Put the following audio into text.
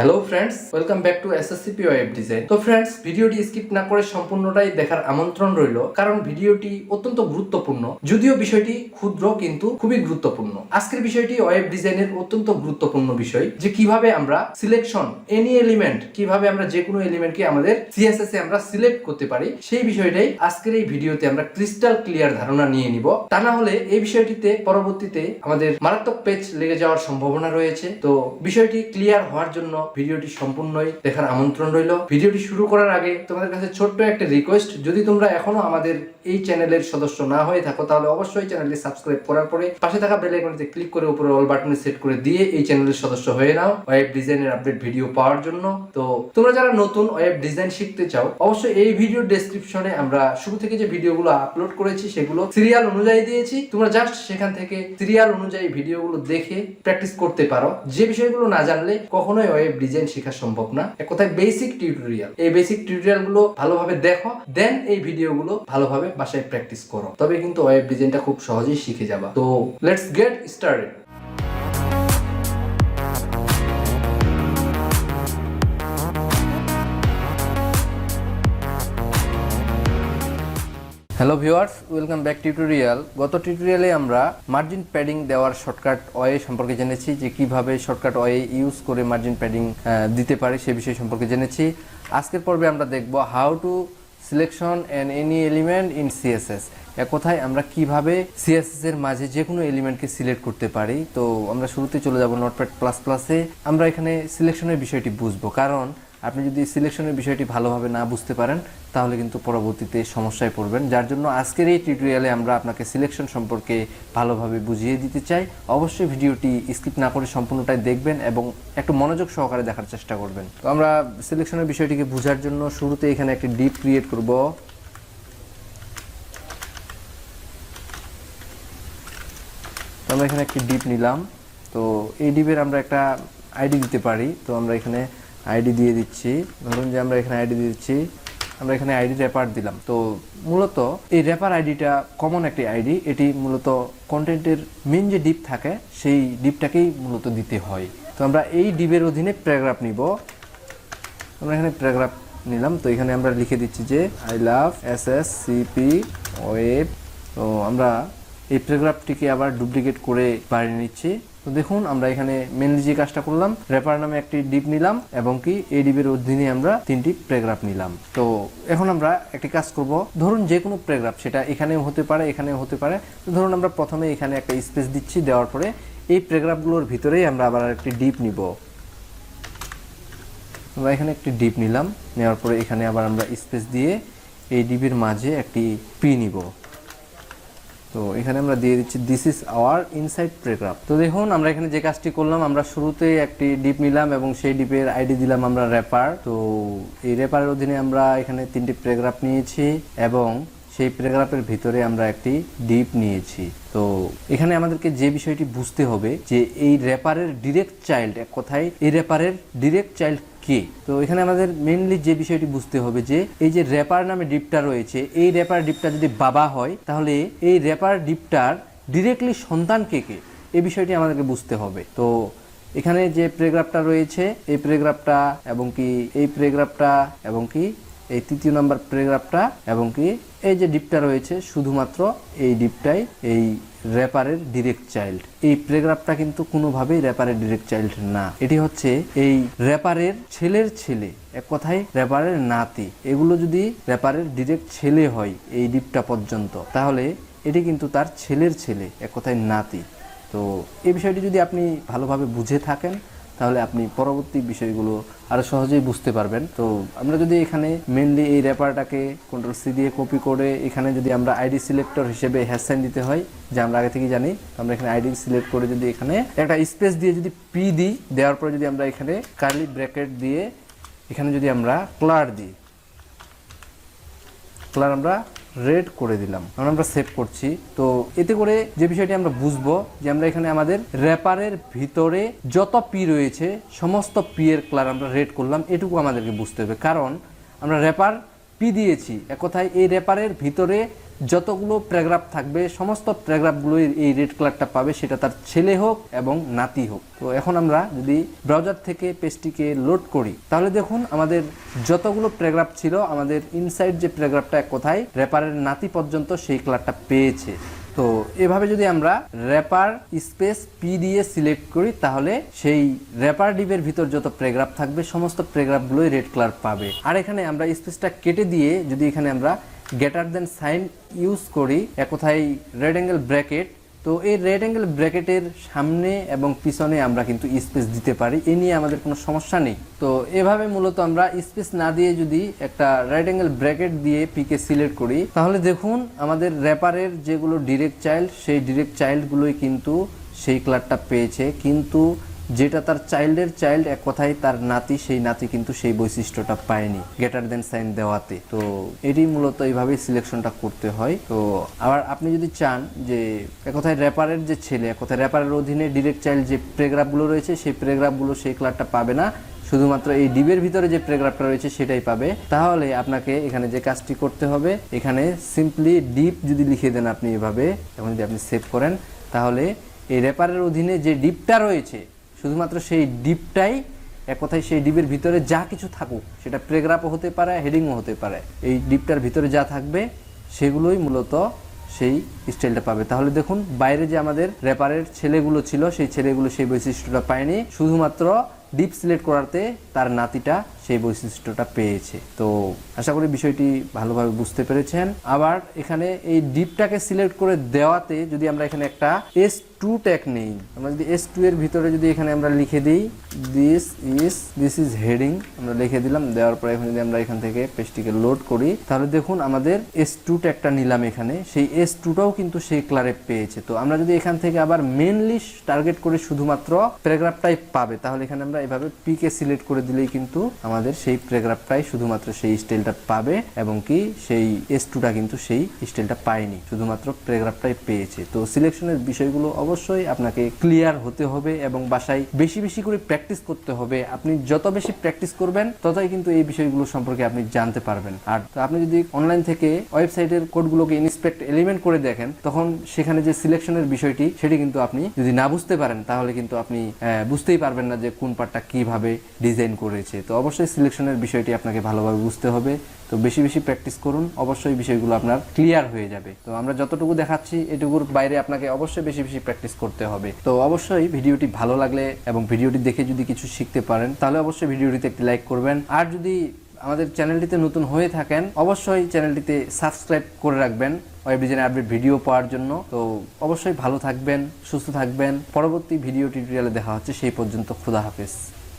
Hello friends welcome back to SSCP web design তো friends ভিডিওটি skip না করে সম্পূর্ণটাই দেখার আমন্ত্রণ রইল, কারণ ভিডিওটি অত্যন্ত গুরুত্বপূর্ণ। যদিও বিষয়টি ক্ষুদ্র, কিন্তু খুবই গুরুত্বপূর্ণ। আজকের বিষয়টি ওয়েব ডিজাইনের অত্যন্ত গুরুত্বপূর্ণ বিষয়, যে কীভাবে আমরা সিলেকশন এনি এলিমেন্ট কীভাবে আমরা যে কোনো এলিমেন্টকে আমাদের সিএসএস এ আমরা সিলেক্ট করতে পারি, সেই বিষয়টাই আজকের এই ভিডিওতে আমরা ক্রিস্টাল ক্লিয়ার ধারণা নিয়ে নিব। তা না হলে এই বিষয়টিতে পরবর্তীতে আমাদের মারাত্মক পেজ লেগে যাওয়ার সম্ভাবনা রয়েছে। তো বিষয়টি ক্লিয়ার হওয়ার জন্য ভিডিওটি সম্পূর্ণই দেখার আমন্ত্রণ রইল। ভিডিওটি শুরু করার আগে তোমাদের কাছে ছোট্ট একটা রিকোয়েস্ট যদি তোমরা এখনও আমাদের এই চ্যানেলের সদস্য না হয়ে থাকো, তাহলে অবশ্যই চ্যানেলটি সাবস্ক্রাইব করার পরে পাশে থাকা বেল আইকনটিতে ক্লিক করে উপরে অল বাটনে সেট করে দিয়ে এই চ্যানেলের সদস্য হয়ে নাও ওয়েব ডিজাইনের আপডেট ভিডিও পাওয়ার জন্য। তো তোমরা যারা নতুন ওয়েব ডিজাইন শিখতে চাও, অবশ্যই এই ভিডিও ডেসক্রিপশনে আমরা শুরু থেকে যে ভিডিওগুলো আপলোড করেছি, সেগুলো সিরিয়াল অনুযায়ী দিয়েছি। তোমরা জাস্ট সেখান থেকে সিরিয়াল অনুযায়ী ভিডিওগুলো দেখে প্র্যাকটিস করতে পারো। যে বিষয়গুলো না জানলে কখনোই ওয়েব ডিজাইন শেখা সম্ভব না। এক কথায় বেসিক টিউটোরিয়াল এই বেসিক টিউটোরিয়ালগুলো ভালোভাবে দেখো দেন এই ভিডিও গুলো ভালোভাবে বাসায় প্র্যাকটিস করো। তবে কিন্তু ওয়েব ডিজাইনটা খুব সহজেই শিখে যাবা। তো let's get started hello viewers welcome back tutorial গত টিউটোরিয়ালে আমরা মার্জিন প্যাডিং দেওয়ার শর্টকাট ওয়ে সম্পর্কে জেনেছি, যে কীভাবে শর্টকাট ওয়ে ইউজ করে মার্জিন প্যাডিং দিতে পারে সে বিষয় সম্পর্কে জেনেছি। আজকের পর্বে আমরা দেখব how to selection and any element in CSS এক কথায় আমরা কীভাবে সিএসএস এর মাঝে যে কোনো এলিমেন্টকে সিলেক্ট করতে পারি। তো আমরা শুরুতে চলে যাব নোটপ্যাড প্লাস প্লাসে আমরা এখানে সিলেকশনের বিষয়টি বুঝব। কারণ আপনি যদি সিলেকশনের বিষয়টি ভালোভাবে না বুঝতে পারেন, তাহলে কিন্তু পরবর্তীতে সমস্যায় পড়বেন। যার জন্য আজকের এই টিউটোরিয়ালে আমরা আপনাকে সিলেকশন সম্পর্কে ভালোভাবে বুঝিয়ে দিতে চাই। অবশ্যই ভিডিওটি স্কিপ না করে সম্পূর্ণটাই দেখবেন এবং একটু মনোযোগ সহকারে দেখার চেষ্টা করবেন। তো আমরা সিলেকশনের বিষয়টিকে বোঝার জন্য শুরুতে এখানে একটি ডিপ ক্রিয়েট করব। আমরা এখানে একটি ডিপ নিলাম। তো এই ডিপের আমরা একটা আইডি দিতে পারি। তো আমরা এখানে আইডি দিয়ে দিচ্ছি। ধরুন যে আমরা এখানে আইডি দিচ্ছি, আমরা এখানে আইডি র্যাপার দিলাম। তো মূলত এই র্যাপার আইডিটা কমন একটি আইডি এটি মূলত কন্টেন্টের মেন যে ডিপ থাকে, সেই ডিপটাকেই মূলত দিতে হয়। তো আমরা এই ডিপের অধীনে প্যারাগ্রাফ নিব। আমরা এখানে প্যারাগ্রাফ নিলাম। তো এখানে আমরা লিখে দিচ্ছি যে I love S S CP web তো আমরা এই প্যারাগ্রাফটিকে আবার ডুপ্লিকেট করে বাড়িয়ে নিচ্ছি। তো দেখুন, আমরা এখানে মেনলি যে কাজটা করলাম রেপার নামে একটি ডিপ নিলাম এবং কি এই ডিপের অধীনে আমরা তিনটি প্যারাগ্রাফ নিলাম। তো এখন আমরা একটি কাজ করব। ধরুন যে কোনো প্যারাগ্রাফ সেটা এখানেও হতে পারে, এখানেও হতে পারে। ধরুন আমরা প্রথমে এখানে একটা স্পেস দিচ্ছি, দেওয়ার পরে এই প্যারাগ্রাফগুলোর ভিতরেই আমরা আবার একটি ডিপ নিব। আমরা এখানে একটি ডিপ নিলাম, নেওয়ার পরে এখানে আবার আমরা স্পেস দিয়ে এই ডিপের মাঝে একটি পি নিব। তো এখানে আমরা দিয়ে দিচ্ছি this is our inside paragraph তো দেখুন, আমরা এখানে যে কাজটি করলাম, আমরা শুরুতে একটি ডিপ নিলাম এবং সেই ডিপের আইডি দিলাম আমরা র্যাপার তো এই র্যাপারের অধীনে আমরা এখানে তিনটি প্যারাগ্রাফ নিয়েছি এবং সেই প্যারাগ্রাফের ভিতরে আমরা একটি ডিপ নিয়েছি। তো এখানে আমাদেরকে যে বিষয়টি বুঝতে হবে যে এই র্যাপারের ডিরেক্ট চাইল্ড এক কথায়, এই র্যাপারের ডিরেক্ট চাইল্ড কে? তো এখানে আমাদের মেনলি যে বিষয়টি বুঝতে হবে যে, এই যে র্যাপার নামে ডিপটা রয়েছে, এই র্যাপার ডিপটা যদি বাবা হয়, তাহলে এই র্যাপার ডিপটার ডিরেক্টলি সন্তান কে কে? এই বিষয়টি আমাদেরকে বুঝতে হবে। তো এখানে যে প্যারাগ্রাফটা রয়েছে, এই প্যারাগ্রাফটা এবং কি এই প্যারাগ্রাফটা এবং কি এই তৃতীয় নাম্বার প্যারাগ্রাফটা এবং কি এই যে ডিপটা রয়েছে, শুধুমাত্র এই ডিপটাই, এই র্যাপারের ডিরেক্ট চাইল্ড এই প্লেগ্রাফটা কিন্তু কোনোভাবেই র্যাপারের ডিরেক্ট চাইল্ড না। এটি হচ্ছে এই র্যাপারের ছেলের ছেলে, এক কথায় র্যাপারের নাতি। এগুলো যদি র্যাপারের ডিরেক্ট ছেলে হয় এই ডিপটা পর্যন্ত, তাহলে এটি কিন্তু তার ছেলের ছেলে, এক কথায় নাতি। তো এই বিষয়টি যদি আপনি ভালোভাবে বুঝে থাকেন তাহলে আপনি পরবর্তী বিষয়গুলো আরও সহজেই বুঝতে পারবেন। তো আমরা যদি এখানে মেনলি এই র্যাপারটাকে কন্ট্রোল সি দিয়ে কপি করে এখানে যদি আমরা আইডি সিলেক্টর হিসেবে হ্যাশ সাইন দিতে হয়, যে আমরা আগে থেকে জানি আমরা এখানে আইডি সিলেক্ট করে যদি এখানে একটা স্পেস দিয়ে যদি পি দিই, দেওয়ার পরে যদি আমরা এখানে কার্লি ব্র্যাকেট দিয়ে এখানে যদি আমরা ক্লার দিই ক্লার আমরা রেড করে দিলাম। এখন আমরা সেভ করছি। তো এতে করে যে বিষয়টি আমরা বুঝব, যে আমরা এখানে আমাদের র্যাপারের ভিতরে যত পি রয়েছে, সমস্ত পি এর কালার আমরা রেড করলাম, এটুকু আমাদেরকে বুঝতে হবে। কারণ আমরা র্যাপার পি দিয়েছি। এক কথায় এই র্যাপারের ভিতরে যতগুলো প্যারাগ্রাফ থাকবে, সমস্ত প্যারাগ্রাফগুলোই এই রেড কালারটা পাবে, সেটা তার ছেলে হোক এবং নাতি হোক। তো এখন আমরা যদি ব্রাউজার থেকে পেজটিকে লোড করি, তাহলে দেখুন আমাদের যতগুলো প্যারাগ্রাফ ছিল, আমাদের ইনসাইড যে প্যারাগ্রাফটা কোথায় র্যাপারের নাতি পর্যন্ত সেই কালারটা পেয়েছে। তো এভাবে যদি আমরা র্যাপার স্পেস পি দিয়ে সিলেক্ট করি, তাহলে সেই র্যাপার ডিবের ভিতর যত প্যারাগ্রাফ থাকবে, সমস্ত প্যারাগ্রাফগুলোই রেড কালার পাবে। আর এখানে আমরা স্পেসটা কেটে দিয়ে যদি এখানে আমরা গেটার দেন সাইন ইউজ করি এক কথায় রেড অ্যাঙ্গেল ব্র্যাকেট তো এই রেড অ্যাঙ্গেল ব্র্যাকেটের সামনে এবং পিছনে আমরা কিন্তু স্পেস দিতে পারি এ নিয়ে আমাদের কোনো সমস্যা নেই তো এভাবে মূলত আমরা স্পেস না দিয়ে যদি একটা রাইট অ্যাঙ্গেল ব্র্যাকেট দিয়ে পিকে সিলেক্ট করি তাহলে দেখুন আমাদের র্যাপারের যেগুলো ডিরেক্ট চাইল্ড সেই ডিরেক্ট চাইল্ডগুলোই কিন্তু সেই কালারটা পেয়েছে কিন্তু যেটা তার চাইল্ডের চাইল্ড, এক কথায় তার নাতি, সেই নাতি কিন্তু সেই বৈশিষ্ট্যটা পায়নি গেটার দেন সাইন দেওয়াতে। তো এটি মূলত এইভাবেই সিলেকশনটা করতে হয়। তো আবার আপনি যদি চান যে, এক কথায় র্যাপারের যে ছেলে, এক কথায় র্যাপারের অধীনে ডিরেক্ট চাইল্ড যে প্রেগ্রাফগুলো রয়েছে, সেই প্রেগ্রাফগুলো সেই কালারটা পাবে না। শুধুমাত্র এই ডিবের ভিতরে যে প্যারাগ্রাফটা রয়েছে, সেটাই পাবে। তাহলে আপনাকে এখানে যে কাজটি করতে হবে, এখানে সিম্পলি ডিপ যদি লিখে দেন আপনি এভাবে এখন যদি আপনি সেভ করেন, তাহলে এই র্যাপারের অধীনে যে ডিপটা রয়েছে শুধুমাত্র সেই ডিপটাই এক কথায় সেই ডিপের ভিতরে যা কিছু থাকুক, সেটা প্রেগ্রাফও হতে পারে, হেডিংও হতে পারে, এই ডিপটার ভিতরে যা থাকবে, সেগুলোই মূলত সেই স্টাইলটা পাবে। তাহলে দেখুন, বাইরে যে আমাদের র্যাপারের ছেলেগুলো ছিল, সেই ছেলেগুলো সেই বৈশিষ্ট্যটা পায়নি, শুধুমাত্র ডিপ সিলেক্ট করাতে তার নাতিটা সেই বৈশিষ্ট্যটা পেয়েছে। তো আশা করি বিষয়টি ভালোভাবে বুঝতে পেরেছেন। আবার এখানে এই ডিপটাকে সিলেক্ট করে দেওয়াতে যদি আমরা এখানে একটা এস টু ট্যাগ নেই। আমরা যদি এস টু এর ভিতরে যদি এখানে আমরা লিখে দিই this is this is heading আমরা লিখে দিলাম, দেওয়ার পরে এখন যদি আমরা এখান থেকে পেজটিকে লোড করি, তাহলে দেখুন আমাদের এস টু ট্যাগটা নিলাম এখানে। সেই এস টুটাও কিন্তু সেই ক্লারে পেয়েছে। তো আমরা যদি এখান থেকে আবার মেনলি টার্গেট করে শুধুমাত্র প্যারাগ্রাফটাই পাবে, তাহলে এখানে আমরা এভাবে পিকে সিলেক্ট করে দিলেই কিন্তু আমাদের সেই প্যারাগ্রাফটাই শুধুমাত্র সেই স্টাইলটা পাবে এবং কি সেই এস টুটা কিন্তু সেই স্টাইলটা পায়নি, শুধুমাত্র প্যারাগ্রাফটাই পেয়েছে। তো সিলেকশনের বিষয়গুলো অবশ্যই আপনাকে ক্লিয়ার হতে হবে এবং বাসায় বেশি বেশি করে প্র্যাকটিস করতে হবে। আপনি যত বেশি প্র্যাকটিস করবেন, ততই কিন্তু এই বিষয়গুলো সম্পর্কে আপনি জানতে পারবেন। আর আপনি যদি অনলাইন থেকে ওয়েবসাইটের কোডগুলোকে ইন্সপেক্ট এলিমেন্ট করে দেখেন, তখন সেখানে যে সিলেকশনের বিষয়টি, সেটি কিন্তু আপনি যদি না বুঝতে পারেন, তাহলে কিন্তু আপনি বুঝতেই পারবেন না যে কোন পার্টটা কীভাবে ডিজাইন করেছে। তো অবশ্যই সিলেকশনের বিষয়টি আপনাকে ভালোভাবে বুঝতে হবে। তো বেশি বেশি প্র্যাকটিস করুন, অবশ্যই বিষয়গুলো আপনার ক্লিয়ার হয়ে যাবে। তো আমরা যতটুকু দেখাচ্ছি, এটুকুর বাইরে আপনাকে অবশ্যই বেশি বেশি প্র্যাকটিস করতে হবে। তো অবশ্যই ভিডিওটি ভালো লাগলে এবং ভিডিওটি দেখে যদি কিছু শিখতে পারেন, তাহলে অবশ্যই ভিডিওটিতে একটি লাইক করবেন। আর যদি আমাদের চ্যানেলটিতে নতুন হয়ে থাকেন, অবশ্যই চ্যানেলটিতে সাবস্ক্রাইব করে রাখবেন ওয়েব ডিজাইন আপডেট ভিডিও পাওয়ার জন্য। তো অবশ্যই ভালো থাকবেন, সুস্থ থাকবেন। পরবর্তী ভিডিও টিউটোরিয়ালে দেখা হচ্ছে। সেই পর্যন্ত খুদা হাফেজ।